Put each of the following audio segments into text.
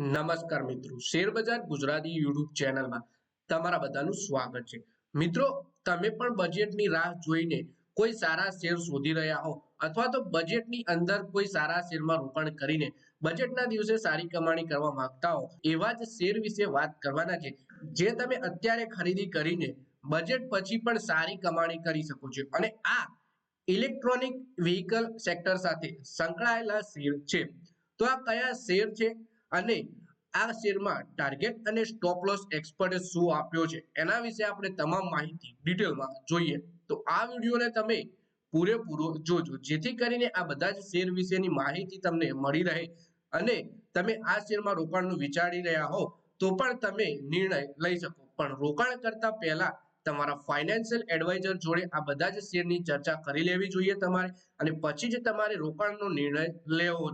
નમસ્કાર મિત્રો, શેરબજાર ગુજરાતી યુટ્યુબ ચેનલમાં તમારા બધાનું સ્વાગત છે. મિત્રો, તમે પણ બજેટની રાહ જોઈને કોઈ સારા શેર શોધી રહ્યા હો અથવા તો બજેટની અંદર કોઈ સારા શેરમાં રોકાણ કરીને બજેટના દિવસે સારી કમાણી કરવા માંગતા હો, એવા જ શેર વિશે વાત કરવાના છે, જે તમે અત્યારે ખરીદી કરીને બજેટ પછી પણ સારી કમાણી કરી શકો છો. અને આ ઇલેક્ટ્રોનિક વ્હીકલ સેક્ટર સાથે સંકળાયેલા શેર છે. તો આ કયા શેર છે? અને આ શેરમાં ટાર્ગેટ અને સ્ટોપ લોસ એક્સપર્ટે શું આપ્યો છે? એના વિશે આપણે તમામ માહિતી ડિટેલમાં જોઈએ. તો આ વિડીયોને તમે પૂરેપૂરો જોજો. જેથી કરીને આ બધા જ શેર વિશેની માહિતી તમને મળી રહે અને તમે આ શેરમાં રોકાણનું વિચારી રહ્યા હો, તો પણ તમે નિર્ણય લઈ શકો. પણ રોકાણ કરતા પહેલા તમારા ફાઇનાન્શિયલ એડવાઇઝર જોડે આ બધા જ શેરની ચર્ચા કરી લેવી જોઈએ તમારે અને પછી જ તમારે રોકાણનો નિર્ણય લેવો.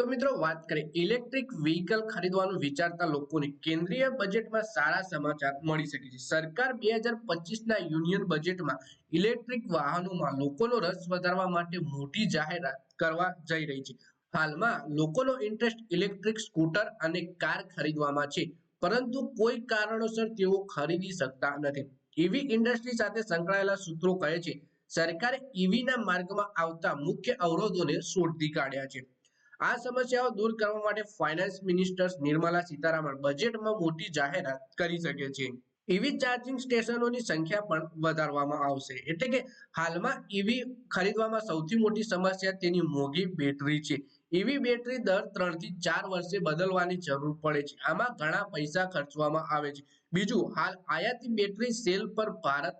તો મિત્રો વાત કરીએ ઇલેક્ટ્રિક વ્હીકલ ખરીદવાનું વિચારતા લોકોને કેન્દ્રીય બજેટમાં સારા સમાચાર મળી શકે છે. સરકાર બે હજાર પચીસના યુનિયન બજેટમાં ઇલેક્ટ્રિક વાહનોમાં લોકોનો રસ વધારવા માટે મોટી જાહેરાત કરવા જઈ રહી છે. હાલમાં લોકોનો ઇન્ટરેસ્ટ ઇલેક્ટ્રિક સ્કૂટર અને કાર ખરીદવામાં છે, પરંતુ કોઈ કારણોસર તેઓ ખરીદી શકતા નથી. ઈવી ઇન્ડસ્ટ્રી સાથે સંકળાયેલા સૂત્રો કહે છે, સરકારે ઈવીના માર્ગમાં આવતા મુખ્ય અવરોધોને શોધી કાઢ્યા છે. આ સમસ્યાઓ દૂર કરવા માટે ફાઇનાન્સ મિનિસ્ટર નિર્મલા સીતારામન બજેટમાં મોટી જાહેરાત કરી શકે છે. ઈવી ચાર્જિંગ સ્ટેશનોની સંખ્યા પણ વધારવામાં આવશે. એટલે કે હાલમાં ઈવી ખરીદવામાં સૌથી મોટી સમસ્યા તેની મોંઘી બેટરી છે. ઈવી બેટરી દર ત્રણથી ચાર વર્ષે બદલવાની જરૂર પડે છે. આમાં ઘણા પૈસા ખર્ચવામાં આવે છે. બીજું, હાલ આયાતી બેટરી સેલ પર ભારત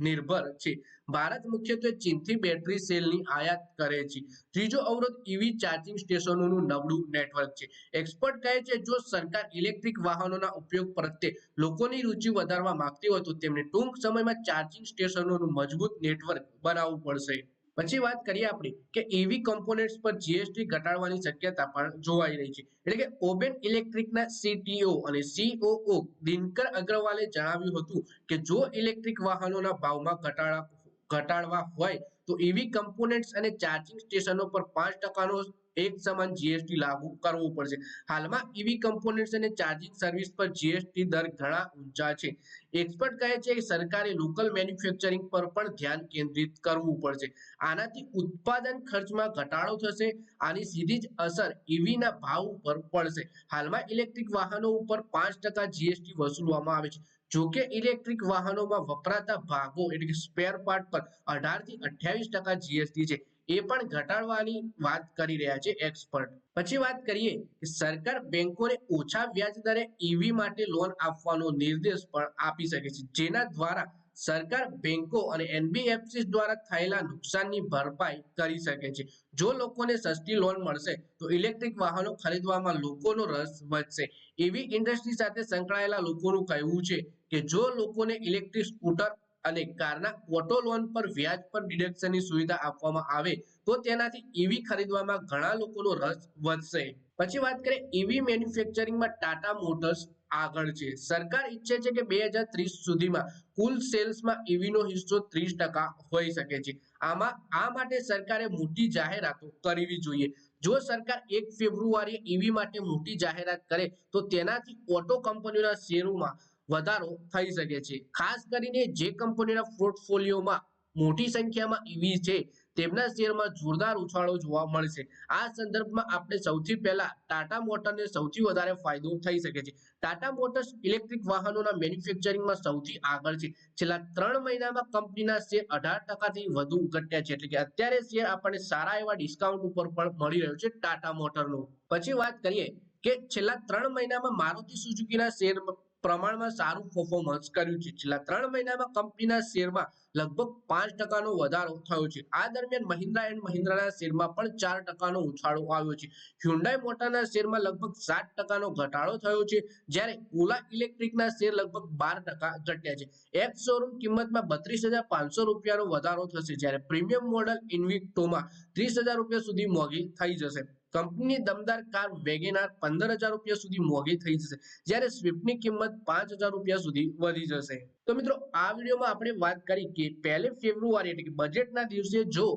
નિર્ભર છે. ભારત મુખ્યત્વે ચીનથી બેટરી સેલની આયાત કરે છે. ત્રીજો અવરોધ ઈવી ચાર્જિંગ સ્ટેશનોનું નબળું નેટવર્ક છે. એક્સપર્ટ કહે છે, જો સરકાર ઇલેક્ટ્રિક વાહનોના ઉપયોગ પ્રત્યે લોકોની રુચિ વધારવા માંગતી હોય તો તેમને ટૂંક સમયમાં ચાર્જિંગ સ્ટેશનોનું મજબૂત નેટવર્ક બનાવવું પડશે. પછી વાત કરીએ આપણે કે એવી કમ્પોનેન્ટ્સ પર જીએસટી ઘટાડવાની શક્યતા પણ જોવાઈ રહી છે. એટલે કે ઓબેન ઇલેક્ટ્રિકના સીટીઓ અને સીઓઓ દિનકર અગ્રવાલે જણાવ્યું હતું કે જો ઇલેક્ટ્રિક વાહનોના ભાવમાં ઘટાડા, ઘટાડવા હોય તો એવી કમ્પોનેન્ટ્સ અને ચાર્જિંગ સ્ટેશનો પર પાંચ ટકાનો એક સમાન જીએસટી લાગુ કરવો પડશે. હાલમાં ઈવી કમ્પોનેન્ટ્સ અને ચાર્જિંગ સર્વિસ પર જીએસટી દર ઘણા ઊંચા છે. એક્સપર્ટ કહે છે કે સરકારે લોકલ મેન્યુફેક્ચરિંગ પર પણ ધ્યાન કેન્દ્રિત કરવું પડશે. આનાથી ઉત્પાદન ખર્ચમાં ઘટાડો થશે, આની સીધી જ અસર ઈવીના ભાવ ઉપર પડશે. હાલમાં ઇલેક્ટ્રિક વાહનો ઉપર પાંચ ટકા જીએસટી વસૂલવામાં આવે છે. જોકે ઇલેક્ટ્રિક વાહનોમાં વપરાતા ભાગો એટલે કે સ્પેર પાર્ટ પર અઢારથી અઠ્યાવીસ ટકા જીએસટી છે. એ પણ ઘટાડવાની વાત કરી રહ્યા છે એક્સપર્ટ પછી વાત કરીએ કે સરકાર બેંકોને ઓછા વ્યાજ દરે ઈવી માટે લોન આપવાનો નિર્દેશ પણ આપી શકે છે. જેના દ્વારા સરકાર બેંકો અને એનબીએફસી દ્વારા થયેલા નુકસાનની ભરપાઈ કરી શકે છે. જો લોકોને સસ્તી લોન મળશે, તો ઇલેક્ટ્રિક વાહનો ખરીદવામાં લોકોનો રસ વધશે. એવી ઇન્ડસ્ટ્રી સાથે સંકળાયેલા લોકોનું કહેવું છે કે જો લોકોને ઇલેક્ટ્રિક સ્કૂટર અને કારના ઓટો લોન પર વ્યાજ પર ડિડક્શનની સુવિધા આપવામાં આવે, તો તેનાથી ઈવી ખરીદવામાં ઘણા લોકોનો રસ વધશે. પછી વાત કરીએ ઈવી મેન્યુફેક્ચરિંગમાં ટાટા મોટર્સ આગળ છે. સરકાર ઈચ્છે છે કે બે હજાર ત્રીસ સુધીમાં કુલ સેલ્સમાં ઈવીનો હિસ્સો ત્રીસ ટકા હોઈ શકે છે. આમાં, આ માટે સરકારે મોટી જાહેરાતો કરવી જોઈએ. જો સરકાર એક ફેબ્રુઆરીએ ઈવી માટે મોટી જાહેરાત કરે, તો તેનાથી ઓટો કંપનીઓના શેરોમાં વધારો થઈ શકે છે. ખાસ કરીને જે કંપનીના પોર્ટફોલિયોમાં મોટી સંખ્યામાં ઈવી છે. તેમના શેરમાં જોરદાર ઉછાળો જોવા મળશે. આ સંદર્ભમાં આપણે સૌથી પહેલા ટાટા મોટરને સૌથી વધારે ફાયદો થઈ શકે છે. ટાટા મોટર્સ ઇલેક્ટ્રિક વાહનોના મેન્યુફેક્ચરિંગમાં સૌથી આગળ છે. છેલ્લા ત્રણ મહિનામાં કંપનીના શેર અઢાર ટકાથી વધુ ઘટ્યા છે. એટલે કે અત્યારે શેર આપણને સારા એવા ડિસ્કાઉન્ટ ઉપર પણ મળી રહ્યો છે ટાટા મોટરનો. પછી વાત કરીએ કે છેલ્લા ત્રણ મહિનામાં મારુતિ સુઝુકીના શેર પ્રમાણમાં સારું પરફોર્મન્સ કર્યું છે. છેલ્લા ત્રણ મહિનામાં કંપનીના શેરમાં લગભગ પાંચ ટકાનો વધારો થયો છે. આ દરમિયાન મહિન્દ્રા એન્ડ મહિન્દ્રાના શેરમાં પણ ચાર ટકાનો ઉછાળો આવ્યો છે. હ્યુન્ડાઈ મોટરના શેરમાં લગભગ સાત ટકાનો ઘટાડો થયો છે, જ્યારે ઓલા ઇલેક્ટ્રિકના શેર લગભગ બાર ટકા ઘટ્યા છે. એપ શોરૂમ કિંમતમાં બત્રીસ હજાર પાંચસો રૂપિયાનો વધારો થશે, જ્યારે પ્રીમિયમ મોડલ ઇન્વિક્ટોમાં ત્રીસ હજાર રૂપિયા સુધી મોંઘી થઈ જશે. કંપનીની દમદાર કાર વેગેનાર પંદર હજાર રૂપિયા સુધી મોંઘી થઈ જશે. જ્યારે સ્વિફ્ટની કિંમત પાંચ હજાર રૂપિયા સુધી વધી જશે. તો મિત્રો, આ વિડીયોમાં આપણે વાત કરી કે પહેલી ફેબ્રુઆરી એટલે કે બજેટના દિવસે જો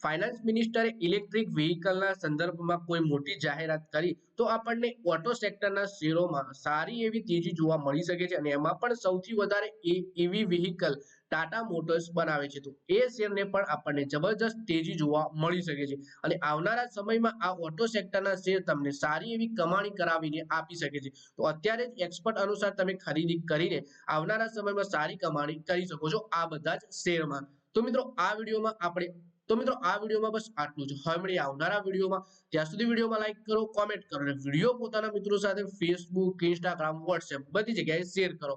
ફાઇનાન્સ મિનિસ્ટરે ઇલેક્ટ્રિક વ્હીકલના સંદર્ભમાં કોઈ મોટી જાહેરાત કરી, તો આપણને ઓટો સેક્ટરના શેરોમાં સારી એવી તેજી જોવા મળી શકે છે અને એમાં પણ સૌથી વધારે ઈવી વ્હીકલ ટાટા મોટર્સ બનાવે છે. તો એ શેરને પણ આપણને જબરજસ્ત તેજી જોવા મળી શકે છે. અને આવનારા સમયમાં આ ઓટો સેક્ટરના શેર તમને સારી એવી કમાણી કરાવીને આપી શકે છે. તો અત્યારે જ એક્સપર્ટ અનુસાર તમે ખરીદી કરીને આવનારા સમયમાં સારી કમાણી કરી શકો છો આ બધા જ શેરમાં તો મિત્રો આ વિડીયોમાં આપણે, તો મિત્રો આ વિડીયોમાં બસ આટલું જ. હવે મળીએ આવનારા વિડીયોમાં, ત્યાં સુધી વિડીયોમાં લાઈક કરો કોમેન્ટ કરો અને વીડિયો પોતાના મિત્રો સાથે ફેસબુક ઇન્સ્ટાગ્રામ વોટ્સએપ બધી જગ્યાએ શેર કરો.